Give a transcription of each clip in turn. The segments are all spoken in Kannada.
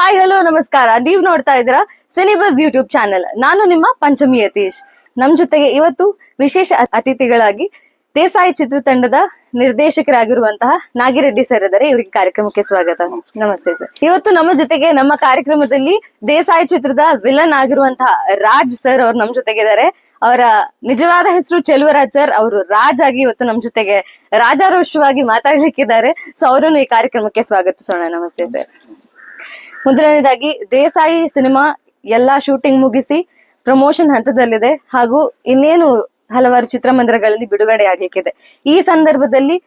ಹಾಯ್ ಹಲೋ ನಮಸ್ಕಾರ. ನೀವ್ ನೋಡ್ತಾ ಇದ್ದೀರಾ ಸಿನಿಬಸ್ ಯೂಟ್ಯೂಬ್ ಚಾನೆಲ್ ನಾನು ನಿಮ್ಮ ಪಂಚಮಿ ಯತೀಶ್. ನಮ್ ಜೊತೆಗೆ ಇವತ್ತು ವಿಶೇಷ ಅತಿಥಿಗಳಾಗಿ ದೇಸಾಯಿ ಚಿತ್ರತಂಡದ ನಿರ್ದೇಶಕರಾಗಿರುವಂತಹ ನಾಗಿರೆಡ್ಡಿ ಸರ್ ಇದ್ದಾರೆ. ಇವರಿಗೆ ಕಾರ್ಯಕ್ರಮಕ್ಕೆ ಸ್ವಾಗತ. ನಮಸ್ತೆ ಸರ್ ಇವತ್ತು ನಮ್ಮ ಜೊತೆಗೆ ನಮ್ಮ ಕಾರ್ಯಕ್ರಮದಲ್ಲಿ ದೇಸಾಯಿ ಚಿತ್ರದ ವಿಲನ್ ಆಗಿರುವಂತಹ ರಾಜ್ ಸರ್ ಅವ್ರು ನಮ್ ಜೊತೆಗಿದ್ದಾರೆ ಅವರ ನಿಜವಾದ ಹೆಸರು ಚೆಲುವರಾಜ್ ಸರ್ ಅವರು ರಾಜ್ ಆಗಿ ಇವತ್ತು ನಮ್ ಜೊತೆಗೆ ರಾಜಾರೋಷವಾಗಿ ಮಾತಾಡ್ಲಿಕ್ಕಿದ್ದಾರೆ. ಸೊ ಅವರನ್ನು ಈ ಕಾರ್ಯಕ್ರಮಕ್ಕೆ ಸ್ವಾಗತಿಸೋಣ. ನಮಸ್ತೆ ಸರ್ ಮೊದಲನೇದಾಗಿ ದೇಸಾಯಿ ಸಿನಿಮಾ ಎಲ್ಲಾ ಶೂಟಿಂಗ್ ಮುಗಿಸಿ ಪ್ರಮೋಷನ್ ಹಂತದಲ್ಲಿದೆ. ಹಾಗೂ ಇನ್ನೇನು ಹಲವಾರು ಚಿತ್ರಮಂದಿರಗಳಲ್ಲಿ ಬಿಡುಗಡೆ ಇದೆ ಈ ಸಂದರ್ಭದಲ್ಲಿ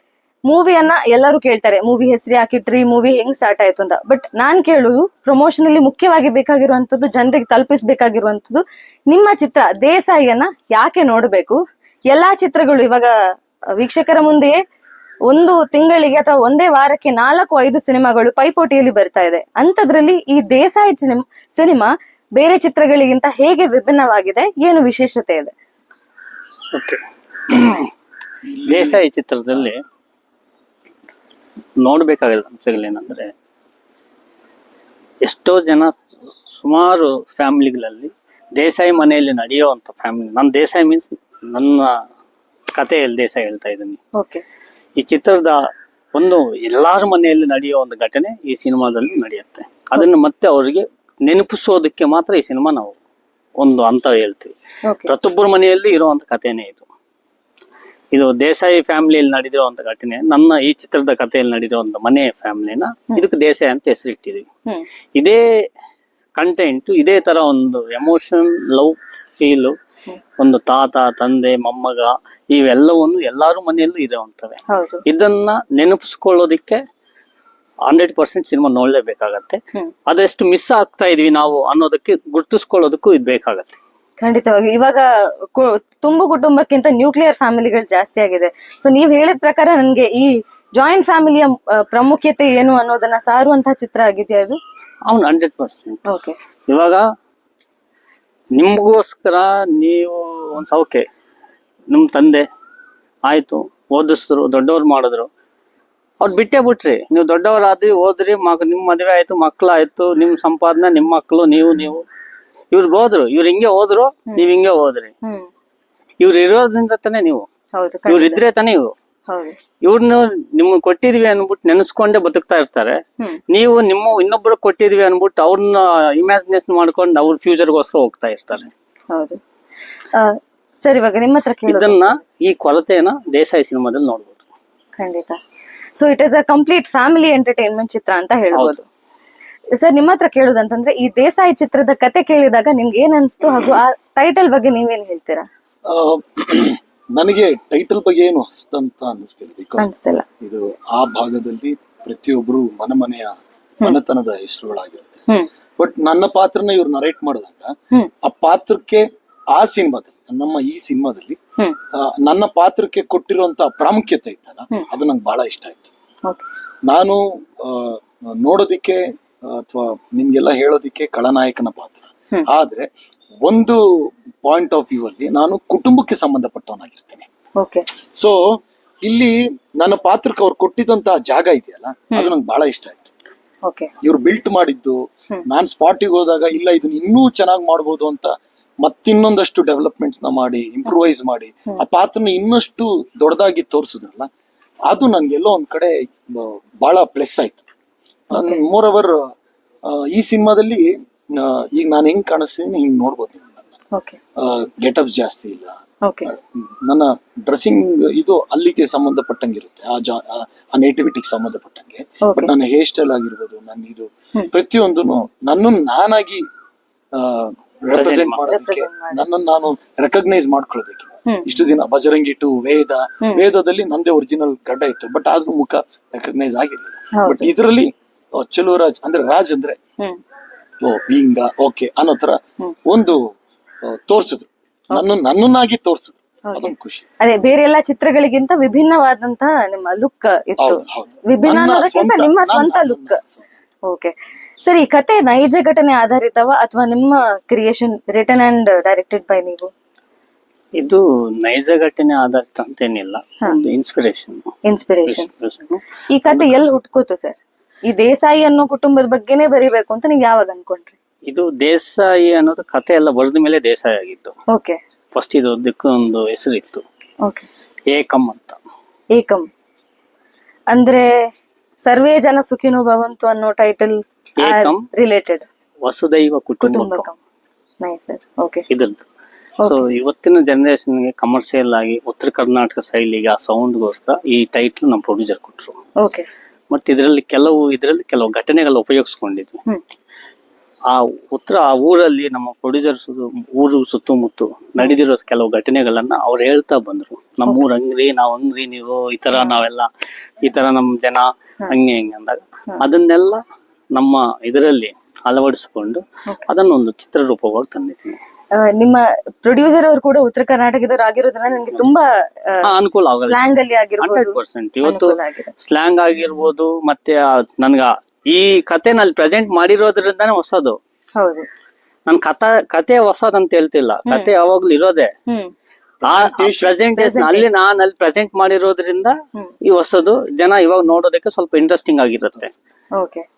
ಮೂವಿಯನ್ನ ಎಲ್ಲರೂ ಕೇಳ್ತಾರೆ. ಮೂವಿ ಹೆಸರು ಹಾಕಿಟ್ರಿ ಮೂವಿ ಹೆಂಗ್ ಸ್ಟಾರ್ಟ್ ಆಯ್ತು ಅಂತ. ಬಟ್ ನಾನ್ ಕೇಳುದು ಪ್ರಮೋಷನ್ ಅಲ್ಲಿ ಮುಖ್ಯವಾಗಿ ಬೇಕಾಗಿರುವಂತದ್ದು, ಜನರಿಗೆ ತಲುಪಿಸ್ಬೇಕಾಗಿರುವಂತದ್ದು ನಿಮ್ಮ ಚಿತ್ರ ದೇಸಾಯಿಯನ್ನ ಯಾಕೆ ನೋಡಬೇಕು? ಎಲ್ಲಾ ಚಿತ್ರಗಳು ಇವಾಗ ವೀಕ್ಷಕರ ಮುಂದೆಯೇ ಒಂದು ತಿಂಗಳಿಗೆ ಅಥವಾ ಒಂದೇ ವಾರಕ್ಕೆ ನಾಲ್ಕು ಐದು ಸಿನಿಮಾಗಳು ಪೈಪೋಟಿಯಲ್ಲಿ ಬರ್ತಾ ಇದೆ. ಅಂತದ್ರಲ್ಲಿ ಈ ದೇಸಾಯಿ ಸಿನಿಮಾ ಬೇರೆ ಚಿತ್ರಗಳಿಗಿಂತ ಹೇಗೆ ವಿಭಿನ್ನವಾಗಿದೆ? ಏನು ವಿಶೇಷತೆ ಇದೆ? ಓಕೆ. ದೇಸಾಯಿ ಚಿತ್ರದಲ್ಲಿ ನೋಡ್ಬೇಕಾಗಿರೋ ಅಂಶಗಳೇನಂದ್ರೆ ಎಷ್ಟೋ ಜನ ಸುಮಾರು ಫ್ಯಾಮಿಲಿಗಳಲ್ಲಿ ದೇಸಾಯಿ ಮನೆಯಲ್ಲಿ ನಡೆಯುವಂತ ಫ್ಯಾಮಿಲಿ ನನ್ನ ದೇಸಾಯಿ ಮೀನ್ಸ್ ನನ್ನ ಕಥೆಯಲ್ಲಿ ದೇಸಾಯಿ ಹೇಳ್ತಾ ಇದ್ದೀನಿ. ಓಕೆ. ಈ ಚಿತ್ರದ ಒಂದು ಎಲ್ಲಾರ ಮನೆಯಲ್ಲಿ ನಡೆಯೋ ಒಂದು ಘಟನೆ ಈ ಸಿನಿಮಾದಲ್ಲಿ ನಡೆಯುತ್ತೆ. ಅದನ್ನು ಮತ್ತೆ ಅವರಿಗೆ ನೆನಪಿಸೋದಕ್ಕೆ ಮಾತ್ರ ಈ ಸಿನಿಮಾ ನಾವು ಒಂದು ಅಂತ ಹೇಳ್ತೀವಿ. ಪ್ರತಿಯೊಬ್ಬರ ಮನೆಯಲ್ಲಿ ಇರುವಂತ ಕಥೆನೇ ಇದು. ಇದು ದೇಸಾಯಿ ಫ್ಯಾಮಿಲಿಯಲ್ಲಿ ನಡೆದಿರುವಂತ ಘಟನೆ ನನ್ನ ಈ ಚಿತ್ರದ ಕಥೆಯಲ್ಲಿ ನಡೆದಿರುವಂತ ಮನೆ ಫ್ಯಾಮಿಲಿನ ಇದಕ್ಕೆ ದೇಸಾಯಿ ಅಂತ ಹೆಸರಿಟ್ಟಿದೀವಿ ಇದೇ ಕಂಟೆಂಟ್ ಇದೇ ತರ ಒಂದು ಎಮೋಷನ್ ಲವ್ ಫೀಲು ಒಂದು ತಾತ ತಂದೆ ಮೊಮ್ಮಗ ಇವೆಲ್ಲವನ್ನು ಎಲ್ಲಾರು ಮನೆಯಲ್ಲೂ ಇರುವಂತವೆ. ಹೌದು. ಇದನ್ನ ನೆನಪಿಸ್ಕೊಳ್ಳೋದಿಕ್ಕೆ ಹಂಡ್ರೆಡ್ ಪರ್ಸೆಂಟ್ ಸಿನಿಮಾ ನೋಡ್ಲೇಬೇಕಾಗತ್ತೆ. ಅದೆಷ್ಟು ಮಿಸ್ ಆಗ್ತಾ ಇದೀವಿ ನಾವು ಅನ್ನೋದಕ್ಕೆ ಗುರ್ತಿಸ್ಕೊಳ್ಳೋದಕ್ಕೂ ಇದು ಬೇಕಾಗತ್ತೆ. ಖಂಡಿತವಾಗಿ. ಇವಾಗ ತುಂಬು ಕುಟುಂಬಕ್ಕಿಂತ ನ್ಯೂಕ್ಲಿಯರ್ ಫ್ಯಾಮಿಲಿಗಳು ಜಾಸ್ತಿ ಆಗಿದೆ. ಸೊ ನೀವ್ ಹೇಳಿದ ಪ್ರಕಾರ ನನ್ಗೆ ಈ ಜಾಯಿಂಟ್ ಫ್ಯಾಮಿಲಿಯ ಪ್ರಾಮುಖ್ಯತೆ ಏನು ಅನ್ನೋದನ್ನ ಸಾರುವಂತಹ ಚಿತ್ರ ಆಗಿದೆಯಾ ಇದು? ಅವ್ನು ಹಂಡ್ರೆಡ್ ಪರ್ಸೆಂಟ್. ಓಕೆ ಇವಾಗ ನಿಮಗೋಸ್ಕರ ನೀವು ಒಂದು ಸೌಖ್ಯ ನಿಮ್ಮ ತಂದೆ ಆಯಿತು ಓದಿಸಿದ್ರು ದೊಡ್ಡವ್ರು ಮಾಡಿದ್ರು. ಅವ್ರು ಬಿಟ್ಟೇ ಬಿಟ್ರಿ. ನೀವು ದೊಡ್ಡವರಾದ್ರಿ ಓದ್ರಿ ಮಗ ನಿಮ್ಮ ಮದುವೆ ಆಯ್ತು ಮಕ್ಕಳಾಯಿತು ನಿಮ್ಮ ಸಂಪಾದನೆ ನಿಮ್ಮ ಮಕ್ಕಳು ನೀವು ನೀವು. ಇವ್ರು ಹೋದ್ರು ಇವ್ರು ಹಿಂಗೆ ಹೋದ್ರು ನೀವು ಹಿಂಗೆ ಹೋದ್ರಿ. ಇವ್ರು ಇರೋದ್ರಿಂದ ತಾನೇ ನೀವು ಇವ್ರು. ಇದ್ರೆ ತಾನೇ ಇವು ಹೌದು ಇವ್ರನ್ನ ನಿಮ್ ಕೊಟ್ಟಿದ್ವಿ ಅನ್ಬಿಟ್ಟು ನೆನೆಸ್ಕೊಂಡೇ ಬದುಕ್ತಾ ಇರ್ತಾರೆ. ನೀವು ನಿಮ್ಮ ಇನ್ನೊಬ್ರು ಕೊಟ್ಟಿದ್ವಿ ಅನ್ಬಿಟ್ಟು ಅವ್ರನ್ನ ಇಮ್ಯಾಜಿನೇಷನ್ ಮಾಡ್ಕೊಂಡು ಅವ್ರ ಫ್ಯೂಚರ್ಗೋಸ್ಕರ ಹೋಗ್ತಾ ಇರ್ತಾರೆ. ಹೌದು. ಸರ್ ಇವಾಗ ನಿಮ್ಮ ಹತ್ರ ಇದನ್ನ ಈ ಕೊರತೆಯನ್ನ ದೇಸಾಯಿ ಸಿನಿಮಾದಲ್ಲಿ ನೋಡ್ಬೋದು. ಖಂಡಿತ. So it is a complete family entertainment ಚಿತ್ರ ಅಂತ ಹೇಳ್ಬೋದು. ಸರ್ ನಿಮ್ಮ ಹತ್ರ ಕೇಳುದಂತಂದ್ರೆ ಈ ದೇಸಾಯಿ ಚಿತ್ರದ ಕತೆ ಕೇಳಿದಾಗ ನಿಮ್ಗೆ ಏನ್ ಅನ್ಸ್ತು? ಹಾಗೂ ಆ ಟೈಟಲ್ ಬಗ್ಗೆ ನೀವೇನ್ ಹೇಳ್ತೀರಾ? ನನಗೆ ಟೈಟಲ್ ಬಗ್ಗೆ ಏನು ಹಸ್ತಂತ ಅನ್ನಿಸ್ತಿಲ್ಲ ಬಿಕಾಸ್ ಅನ್ಸ್ತಿಲ್ಲ ಇದು ಆ ಭಾಗದಲ್ಲಿ ಪ್ರತಿಯೊಬ್ರು ಮನೆ ಮನೆಯ ಮನೆತನದ ಹೆಸರುಗಳಾಗಿರುತ್ತೆ. ಹ್ಮ್. ಬಟ್ ನನ್ನ ಪಾತ್ರನ ಇವ್ರು ನರೇಟ್ ಮಾಡಿದಾಗ ಹ್ಮ್. ಆ ಪಾತ್ರಕ್ಕೆ ಆ ಸಿನಿಮಾದಲ್ಲಿ ನಮ್ಮ ಈ ಸಿನಿಮಾದಲ್ಲಿ ಹ್ಮ್. ಆ, ನನ್ನ ಪಾತ್ರಕ್ಕೆ ಕೊಟ್ಟಿರುವಂತ ಪ್ರಾಮುಖ್ಯತೆ ಇತ್ತಲ್ಲ ಅದು ನಂಗೆ ಬಹಳ ಇಷ್ಟ ಆಯ್ತು. ಓಕೆ ನಾನು ಆ, ನೋಡೋದಿಕ್ಕೆ ಅಥವಾ ನಿಮ್ಗೆಲ್ಲ ಹೇಳೋದಿಕ್ಕೆ ಖಳನಾಯಕನ ಪಾತ್ರ. ಹ್ಮ್. ಆದ್ರೆ ಒಂದು ಪಾಯಿಂಟ್ ಆಫ್ ವ್ಯೂ ಅಲ್ಲಿ ನಾನು ಕುಟುಂಬಕ್ಕೆ ಸಂಬಂಧಪಟ್ಟವನಾಗಿರ್ತೇನೆ. ಓಕೆ ಸೊ ಇಲ್ಲಿ ನನ್ನ ಪಾತ್ರಕ್ಕೆ ಅವ್ರು ಕೊಟ್ಟಿದ್ದಂತ ಜಾಗ ಇದೆಯಲ್ಲ ಅದು ನಂಗೆ ಬಹಳ ಇಷ್ಟ ಆಯ್ತು. ಇವ್ರು ಬಿಲ್ಟ್ ಮಾಡಿದ್ದು ನಾನ್ ಸ್ಪಾಟಿಗೆ ಹೋದಾಗ ಇಲ್ಲ ಇದನ್ನ ಇನ್ನೂ ಚೆನ್ನಾಗಿ ಮಾಡ್ಬೋದು ಅಂತ ಮತ್ತಿನ್ನೊಂದಷ್ಟು ಡೆವಲಪ್ಮೆಂಟ್ಸ್ನ ಮಾಡಿ ಇಂಪ್ರೂವೈಸ್ ಮಾಡಿ ಆ ಪಾತ್ರನ ಇನ್ನಷ್ಟು ದೊಡ್ಡದಾಗಿ ತೋರಿಸಿದ್ರಲ್ಲ ಅದು ನನ್ಗೆಲ್ಲೋ ಒಂದ್ ಕಡೆ ಬಹಳ ಪ್ಲಸ್ ಆಯ್ತು. ಮೋರ್ ಅವರ್ ಈ ಸಿನಿಮಾದಲ್ಲಿ ಈಗ ನಾನು ಹೆಂಗ್ ಕಾಣಿಸ್ತೀನಿ ಹಿಂಗ್ ನೋಡ್ಬೋದು. ಗೆಟಪ್ಸ್ ಜಾಸ್ತಿ ಇಲ್ಲ. ಓಕೆ ನನ್ನ ಡ್ರೆಸ್ಸಿಂಗ್ ಇದು ಅಲ್ಲಿಗೆ ಸಂಬಂಧಪಟ್ಟಂಗಿರುತ್ತೆ. ಆ ಜಾ ಆ- ಆ ನೇಟಿವಿಟಿಗೆ ಸಂಬಂಧಪಟ್ಟಂಗೆ. ಬಟ್ ನನ್ನ ಹೇರ್ ಸ್ಟೈಲ್ ಆಗಿರ್ಬೋದು ನನ್ನ ಇದು ಪ್ರತಿಯೊಂದು ನನ್ನ ನಾನಾಗಿ ರೆಪ್ರೆಸೆಂಟ್ ಮಾಡೋದಕ್ಕೆ. ನನ್ನನ್ನು ನಾನು ರೆಕಗ್ನೈಸ್ ಮಾಡ್ಕೊಳ್ಳೋದಕ್ಕೆ. ಇಷ್ಟು ದಿನ ಬಜರಂಗಿ ಟು ವೇದ ವೇದದಲ್ಲಿ ನಂದೇ ಒರಿಜಿನಲ್ ಗಡ್ಡ ಇತ್ತು. ಬಟ್ ಆದ್ರೂ ಮುಖ ರೆಕಗ್ನೈಸ್ ಆಗಿರ್ಲಿಲ್ಲ. ಬಟ್ ಇದರಲ್ಲಿ ಚೆಲುವರಾಜ್ ಅಂದ್ರೆ ರಾಜ್ ಅಂದ್ರೆ ಓ ಹಿಂಗ ಓಕೆ ಅನ್ನೋ ತರ ಒಂದು ತೋರ್ಸಿದ್ರು. ನನ್ನ ನನ್ನನ್ನಾಗಿ ತೋರ್ಸಿದ್ರು. ಅದೊಂದು ಖುಷಿ. ಅದೇ ಬೇರೆ ಎಲ್ಲಾ ಚಿತ್ರಗಳಿಗಿಂತ ವಿಭಿನ್ನವಾದಂತಹ ನಿಮ್ಮ ಲುಕ್ ಇತ್ತು. ಹೌದು, ಹೌದು. ವಿಭಿನ್ನ ನನ್ನ ಅನ್ನೋದಕ್ಕಿಂತ ಸ್ವಂತ- ನಿಮ್ಮ ನನ್ನ- ಸ್ವಂತ ಲುಕ್ ಓಕೆ ಸರಿ ಈ ಕತೆ ನೈಜ ಘಟನೆ ಆಧಾರಿತವ ಅಥವಾ ನಿಮ್ಮ creation written and directed by ನೀವು? ಇದು ನೈಜ ಘಟನೆ ಆಧಾರಿತ ಅಂತೇನಿಲ್ಲ. ಒಂದು ಇನ್ಸ್ಪಿರೇಷನ್ ಇನ್ಸ್ಪಿರೇಷನ್ ಈ ಕತೆ ಎಲ್ಲಿ ಹುಟ್ಕೋತು ಸರ್? ಈ ದೇಸಾಯಿ ಅನ್ನೋ ಕುಟುಂಬದ ಬಗ್ಗೆನೇ ಬರಿಬೇಕು ಅಂತ ನೀವು ಯಾವಾಗ ಅನ್ಕೊಂಡ್ರಿ? ಇದು ದೇಸಾಯಿ ಅನ್ನೋದು ಕತೆ ಎಲ್ಲ ಬರೆದ ಮೇಲೆ ದೇಸಾಯಿ ಆಗಿತ್ತು ಓಕೆ ಫಸ್ಟ್ ಇದು ಅದಕ್ಕೆ ಒಂದು ಹೆಸರಿತ್ತು. ಓಕೆ ಏಕಂ ಅಂತ. ಏಕಂ. ಅಂದ್ರೆ ಸರ್ವೇ ಜನ ಸುಖಿನೋ ಭವಂತು ಅನ್ನೋ ಟೈಟಲ್ ಏಕಂ. ರಿಲೇಟೆಡ್ ವಸುದೈವ ಕುಟುಂಬ ಕುಟುಂಬಕಂ. ನೈಸ್ ಸರ್ ಓಕೆ ಇದ್ರದ್ದು. ಸೊ ಇವತ್ತಿನ ಜನರೇಷನ್ಗೆ ಕಮರ್ಷಿಯಲ್ ಆಗಿ ಉತ್ತರ ಕರ್ನಾಟಕ ಶೈಲಿಗೆ ಆ ಸೌಂಡ್ಗೋಸ್ಕರ ಈ ಟೈಟ್ಲ್ ನಮ್ಮ ಪ್ರೊಡ್ಯೂಸರ್ ಕೊಟ್ರು. ಓಕೆ ಮತ್ತೆ ಇದರಲ್ಲಿ ಕೆಲವು ಇದರಲ್ಲಿ ಕೆಲವು ಘಟನೆಗಳು ಉಪಯೋಗಿಸ್ಕೊಂಡಿದ್ವಿ. ಆ ಉತ್ತರ ಆ ಊರಲ್ಲಿ ನಮ್ಮ ಪ್ರೊಡ್ಯೂಸರ್ ಊರು ಸುತ್ತಮುತ್ತ ನಡೆದಿರೋ ಕೆಲವು ಘಟನೆಗಳನ್ನ ಅವ್ರು ಹೇಳ್ತಾ ಬಂದ್ರು. ನಮ್ಮ ಊರ್ ಹಂಗ್ರಿ ನಾವ್ ಹಂಗ್ರಿ ನೀವು ಈ ತರ ನಾವೆಲ್ಲ ಈ ತರ ನಮ್ ಜನ ಹಂಗೆ ಹಿಂಗೆ ಅಂದಾಗ ಅದನ್ನೆಲ್ಲ ನಮ್ಮ ಇದರಲ್ಲಿ ಅಳವಡಿಸಿಕೊಂಡು ಅದನ್ನೊಂದು ಚಿತ್ರರೂಪವಾಗಿ ತಂದಿದ್ದೀನಿ. ನಿಮ್ಮ ಪ್ರೊಡ್ಯೂಸರ್ ಅವರು ಕೂಡ ಉತ್ತರ ಕರ್ನಾಟಕದವ್ರು ಆಗಿರೋದ್ರಿಂದ ನನಗೆ ತುಂಬಾ ಅನುಕೂಲ ಸ್ಲ್ಯಾಂಗ್ ಅಲ್ಲಿ ಆಗಿರ್ಬೋದು. ಇವತ್ತು ಸ್ಲ್ಯಾಂಗ್ ಆಗಿರ್ಬೋದು ಮತ್ತೆ ನನ್ಗ ಈ ಕತೆನ ಅಲ್ಲಿ ಪ್ರೆಸೆಂಟ್ ಮಾಡಿರೋದ್ರಿಂದಾನೇ ಹೊಸದು. ಹೌದು. ನನ್ ಕಥ ಕತೆ ಹೊಸದಂತ ಹೇಳ್ತಿಲ್ಲ. ಕತೆ ಯಾವಾಗ್ಲೂ ಇರೋದೇ. ಆ ಪ್ರೆಸೆಂಟೇಶನ್ ಅಲ್ಲಿ ನಾನ್ ಅಲ್ಲಿ ಪ್ರೆಸೆಂಟ್ ಮಾಡಿರೋದ್ರಿಂದ ಈ ಹೊಸದು ಜನ ಇವಾಗ ನೋಡೋದಕ್ಕೆ ಸ್ವಲ್ಪ ಇಂಟ್ರೆಸ್ಟಿಂಗ್ ಆಗಿರುತ್ತೆ.